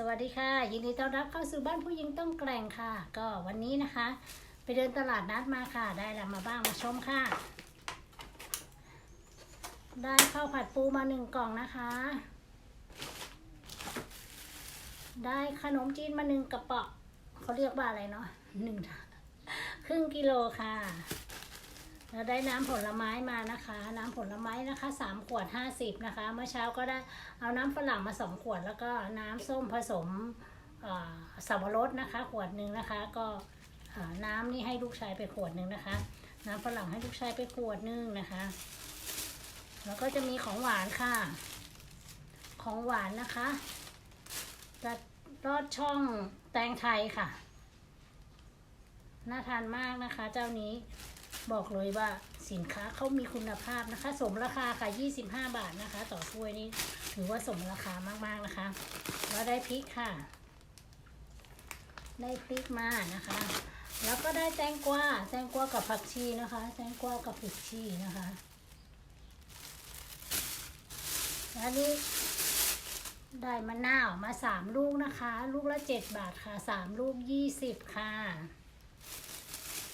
สวัสดีค่ะ ยินดีต้อนรับเข้าสู่บ้านผู้หญิงต้องแกร่งค่ะ ก็วันนี้นะคะ ไปเดินตลาดนัดมาค่ะ ได้อะไรมาบ้างมาชมค่ะ ได้ข้าวผัดปูมาหนึ่งกล่องนะคะ ได้ขนมจีนมาหนึ่งกระป๋องเขาเรียกว่าอะไรเนาะหนึ่งครึ่งกิโลค่ะ แล้วได้น้ำผลไม้มานะคะ น้ำผลไม้นะคะสามขวดห้าสิบนะคะ เมื่อเช้าก็ได้เอาน้ำฝรั่งมาสองขวด แล้วก็น้ำส้มผสมสับปะรดนะคะ ขวดหนึ่งนะคะ ก็น้ำนี่ให้ลูกชายไปขวดหนึ่งนะคะ น้ำฝรั่งให้ลูกชายไปขวดหนึ่งนะคะ แล้วก็จะมีของหวานค่ะ ของหวานนะคะจะรอดช่องแตงไทยค่ะ น่าทานมากนะคะ เจ้านี้ บอกเลยว่าสินค้าเขามีคุณภาพนะคะ สมราคาค่ะ 25 บาทนะคะ ต่อถ้วยนี้ถือว่าสมราคามากๆนะคะ แล้วได้พริกค่ะ ได้พริกมานะคะ แล้วก็ได้แตงกวาแตงกวากับผักชีนะคะ แตงกวากับผักชีนะคะแล้วนี่ได้มะนาวมาสามลูกนะคะ ลูกละเจ็ดบาทค่ะสามลูกยี่สิบค่ะ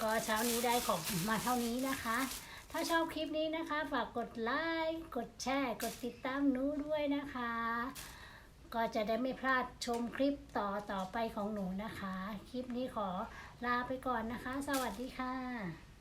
ก็เช้านี้ได้ของมาเท่านี้นะคะ ถ้าชอบคลิปนี้นะคะ ฝากกดไลค์ กดแชร์ กดติดตามหนูด้วยนะคะ ก็จะได้ไม่พลาดชมคลิปต่อต่อไปของหนูนะคะ คลิปนี้ขอลาไปก่อนนะคะ สวัสดีค่ะ